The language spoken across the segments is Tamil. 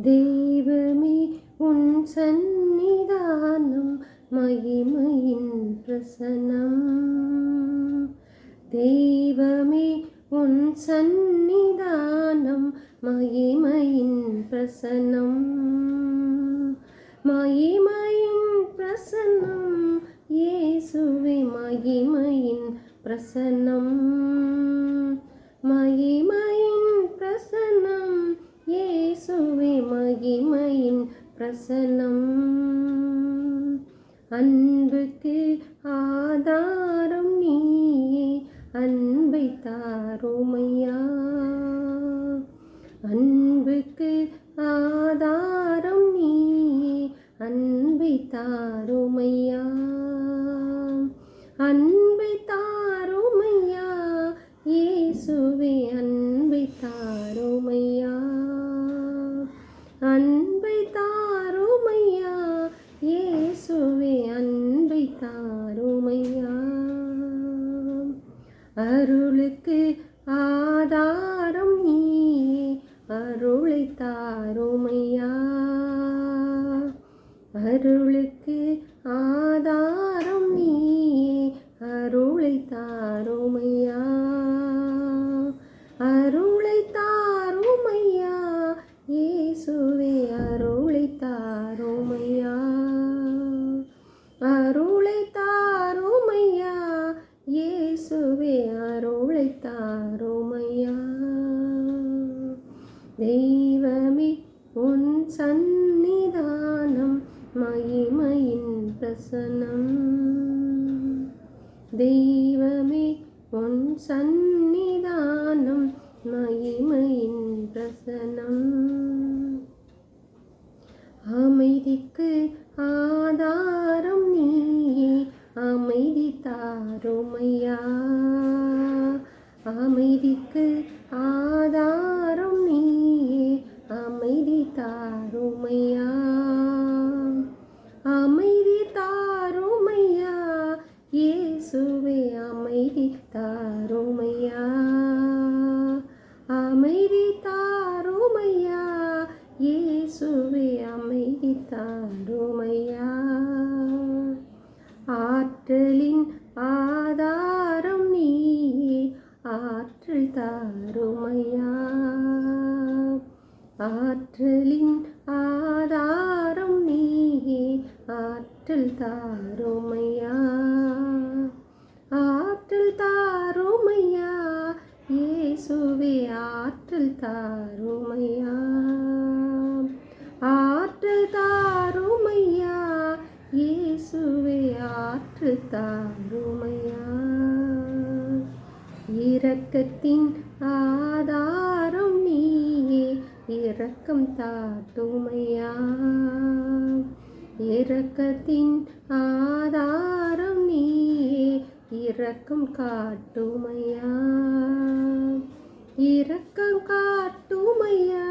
தெய்வமே உன் சந்நிதானம் மகிமையின் பிரசனம். தெய்வமே உன் சந்நிதானம் மகிமையின் பிரசனம். மகிமையின் பிரசனம் இயேசுவே மகிமையின் பிரசனம். வசனம். அன்புக்கு ஆதாரம் நீயே அன்பை தாரோமையா. அன்புக்கு ஆதாரம் நீயே அன்பை தாரோமையா. அன்பை தாரோமையா இயேசுவே. அருளுக்கு ஆதாரம் நீயே அருளை தாருமையா அருளுக்கு ஆதாரம் நீயே அருளை தாருமையா அருளை தாருமையா இயேசுவே அருளை தாருமையா தாரோமையா தெய்வமே உன் சந்நிதானம் மகிமையின் பிரசனம் தெய்வமே உன் சந்நிதானம் மகிமையின் பிரசனம் அமைதிக்கு ஆதாரம் நீயே அமைதி தாருமையா அமைதிக்கு ஆதாரம் நீயே. அமைதி தாருமையா. அமைதி தாருமையா. இயேசுவே அமைதி தாருமையா. அமைதி தாருமையா. இயேசுவே அமைதி தாருமையா. தாருமையா ஆற்றலின் ஆதாரம் நீயே ஆற்றல் தாருமையா? ஆற்றல் தாருமையா? இயேசுவே ஆற்றல் தாருமையா? ஆற்றல் தாருமையா? இயேசுவே ஆற்றல் தாருமையா? இரக்கத்தின் ஆதாரம் நீயே இரக்கம் தாட்டுமையா இரக்கத்தின் ஆதாரம் நீயே இரக்கம் காட்டுமையா? இரக்கம் காட்டுமையா?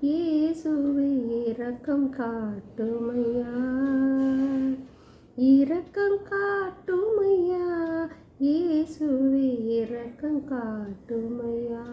இயேசுவை இரக்கம் காட்டுமையா? இரக்கம் காட்டுமையா? இயேசுவே இரக்கம் காட்டுமையா?